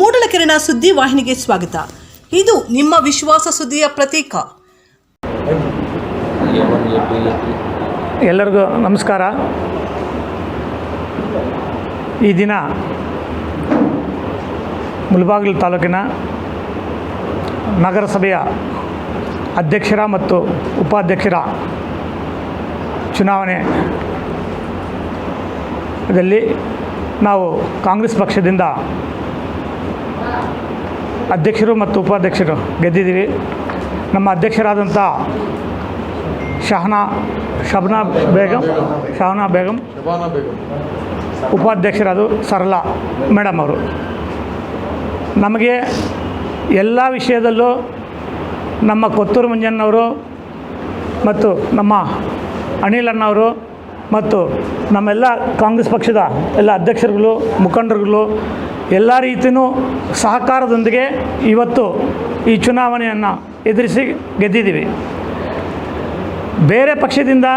ಮೂಡಲಕೆರೆನ ಸುದ್ದಿ ವಾಹಿನಿಗೆ ಸ್ವಾಗತ. ಇದು ನಿಮ್ಮ ವಿಶ್ವಾಸ ಸುದ್ದಿಯ ಪ್ರತೀಕ. ಎಲ್ಲರಿಗೂ ನಮಸ್ಕಾರ. ಈ ದಿನ ಮುಳಬಾಗಿಲು ತಾಲೂಕಿನ ನಗರಸಭೆಯ ಅಧ್ಯಕ್ಷರ ಮತ್ತು ಉಪಾಧ್ಯಕ್ಷರ ಚುನಾವಣೆ ದಲ್ಲಿ ನಾವು ಕಾಂಗ್ರೆಸ್ ಪಕ್ಷದಿಂದ ಅಧ್ಯಕ್ಷರು ಮತ್ತು ಉಪಾಧ್ಯಕ್ಷರು ಗೆದ್ದಿದ್ದೀವಿ. ನಮ್ಮ ಅಧ್ಯಕ್ಷರಾದಂಥ ಶಹನಾ ಶಬನಾ ಬೇಗಂ ಶಹನಾ ಬೇಗಂ ಉಪಾಧ್ಯಕ್ಷರಾದ ಸರಳಾ ಮೇಡಮ್ ಅವರು. ನಮಗೆ ಎಲ್ಲ ವಿಷಯದಲ್ಲೂ ನಮ್ಮ ಕೊತ್ತೂರು ಮಂಜಣ್ಣವರು ಮತ್ತು ನಮ್ಮ ಅನಿಲ್ ಅಣ್ಣವರು ಮತ್ತು ನಮ್ಮೆಲ್ಲ ಕಾಂಗ್ರೆಸ್ ಪಕ್ಷದ ಎಲ್ಲ ಅಧ್ಯಕ್ಷರುಗಳು ಮುಖಂಡರುಗಳು ಎಲ್ಲ ರೀತಿಯೂ ಸಹಕಾರದೊಂದಿಗೆ ಇವತ್ತು ಈ ಚುನಾವಣೆಯನ್ನು ಎದುರಿಸಿ ಗೆದ್ದಿದ್ದೀವಿ. ಬೇರೆ ಪಕ್ಷದಿಂದ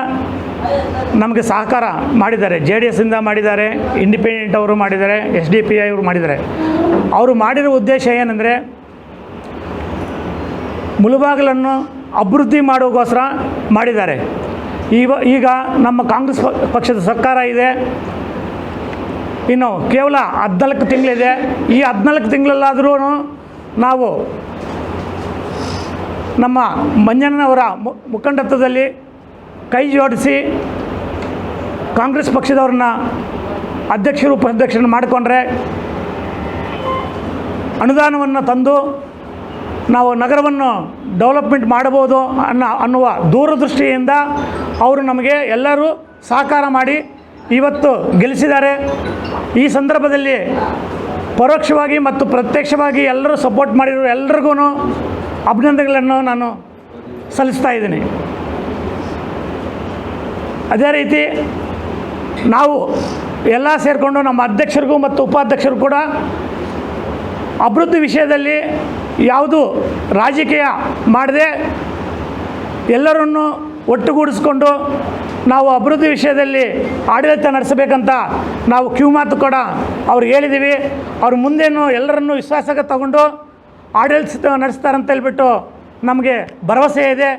ನಮಗೆ ಸಹಕಾರ ಮಾಡಿದ್ದಾರೆ. ಜೆ ಡಿ ಎಸ್ಸಿಂದ ಮಾಡಿದ್ದಾರೆ, ಇಂಡಿಪೆಂಡೆಂಟ್ ಅವರು ಮಾಡಿದ್ದಾರೆ, ಎಸ್ ಡಿ ಪಿ ಐ ಅವರು ಮಾಡಿದ್ದಾರೆ. ಅವರು ಮಾಡಿರೋ ಉದ್ದೇಶ ಏನಂದರೆ ಮುಳುಬಾಗಿಲನ್ನು ಅಭಿವೃದ್ಧಿ ಮಾಡೋಕ್ಕೋಸ್ಕರ ಮಾಡಿದ್ದಾರೆ. ಈಗ ಈಗ ನಮ್ಮ ಕಾಂಗ್ರೆಸ್ ಪಕ್ಷದ ಸರ್ಕಾರ ಇದೆ. ಇನ್ನು ಕೇವಲ ಹದಿನಾಲ್ಕು ತಿಂಗಳಿದೆ. ಈ ಹದಿನಾಲ್ಕು ತಿಂಗಳಲ್ಲಾದರೂ ನಾವು ನಮ್ಮ ಮಂಜಣ್ಣನವರ ಮುಖಂಡತ್ವದಲ್ಲಿ ಕೈ ಜೋಡಿಸಿ ಕಾಂಗ್ರೆಸ್ ಪಕ್ಷದವ್ರನ್ನ ಅಧ್ಯಕ್ಷರು, ಉಪಾಧ್ಯಕ್ಷರನ್ನ ಮಾಡಿಕೊಂಡ್ರೆ ಅನುದಾನವನ್ನು ತಂದು ನಾವು ನಗರವನ್ನು ಡೆವಲಪ್ಮೆಂಟ್ ಮಾಡಬಹುದು ಅನ್ನೋ, ಅನ್ನುವ ದೂರದೃಷ್ಟಿಯಿಂದ ಅವರು ನಮಗೆ ಎಲ್ಲರೂ ಸಹಕಾರ ಮಾಡಿ ಇವತ್ತು ಗೆಲ್ಲಿಸಿದ್ದಾರೆ. ಈ ಸಂದರ್ಭದಲ್ಲಿ ಪರೋಕ್ಷವಾಗಿ ಮತ್ತು ಪ್ರತ್ಯಕ್ಷವಾಗಿ ಎಲ್ಲರೂ ಸಪೋರ್ಟ್ ಮಾಡಿರೋ ಎಲ್ರಿಗೂ ಅಭಿನಂದನೆಗಳನ್ನು ನಾನು ಸಲ್ಲಿಸ್ತಾ ಇದ್ದೀನಿ. ಅದೇ ರೀತಿ ನಾವು ಎಲ್ಲ ಸೇರಿಕೊಂಡು ನಮ್ಮ ಅಧ್ಯಕ್ಷರಿಗೂ ಮತ್ತು ಉಪಾಧ್ಯಕ್ಷರು ಕೂಡ ಅಭಿವೃದ್ಧಿ ವಿಷಯದಲ್ಲಿ ಯಾವುದು ರಾಜಕೀಯ ಮಾಡದೆ ಎಲ್ಲರನ್ನು ಒಟ್ಟುಗೂಡಿಸ್ಕೊಂಡು ನಾವು ಅಭಿವೃದ್ಧಿ ವಿಷಯದಲ್ಲಿ ಆಡಳಿತ ನಡೆಸಬೇಕಂತ ನಾವು ಕ್ಯೂ ಮಾತು ಕೂಡ ಅವ್ರಿಗೆ ಹೇಳಿದ್ದೀವಿ ಅವ್ರ ಮುಂದೇನು ಎಲ್ಲರನ್ನೂ ವಿಶ್ವಾಸಕ್ಕೆ ತಗೊಂಡು ಆಡಳಿತ ನಡೆಸ್ತಾರಂತ ಹೇಳಿಬಿಟ್ಟು ನಮಗೆ ಭರವಸೆ ಇದೆ.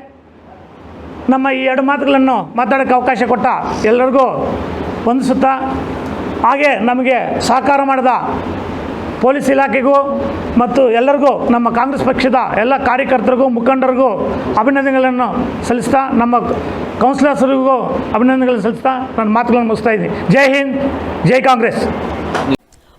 ನಮ್ಮ ಈ ಎರಡು ಮಾತುಗಳನ್ನು ಮಾತಾಡೋಕ್ಕೆ ಅವಕಾಶ ಕೊಟ್ಟ ಎಲ್ಲರಿಗೂ ವಂದಿಸುತ್ತಾ, ಹಾಗೆ ನಮಗೆ ಸಹಕಾರ ಮಾಡಿದ ಪೊಲೀಸ್ ಇಲಾಖೆಗೂ ಮತ್ತು ಎಲ್ಲರಿಗೂ, ನಮ್ಮ ಕಾಂಗ್ರೆಸ್ ಪಕ್ಷದ ಎಲ್ಲ ಕಾರ್ಯಕರ್ತರಿಗೂ, ಮುಖಂಡರಿಗೂ ಅಭಿನಂದನೆಗಳನ್ನು ಸಲ್ಲಿಸ್ತಾ, ನಮ್ಮ ಕೌನ್ಸಿಲರ್ಸ್ರಿಗೂ ಅಭಿನಂದನೆಗಳನ್ನು ಸಲ್ಲಿಸ್ತಾ ನನ್ನ ಮಾತುಗಳನ್ನು ಮುಗಿಸ್ತಾ ಇದ್ದೀನಿ. ಜೈ ಹಿಂದ್, ಜೈ ಕಾಂಗ್ರೆಸ್.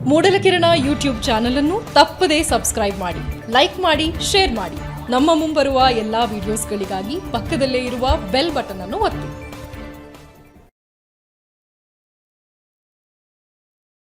ಮೂಡಲಕಿರಣ ಯೂಟ್ಯೂಬ್ ಚಾನಲ್ ಅನ್ನು ತಪ್ಪದೇ ಸಬ್ಸ್ಕ್ರೈಬ್ ಮಾಡಿ, ಲೈಕ್ ಮಾಡಿ, ಶೇರ್ ಮಾಡಿ. ನಮ್ಮ ಮುಂಬರುವ ಎಲ್ಲಾ ವಿಡಿಯೋಸ್ಗಳಿಗಾಗಿ ಪಕ್ಕದಲ್ಲೇ ಇರುವ ಬೆಲ್ ಬಟನ್ ಅನ್ನು ಒತ್ತಿ.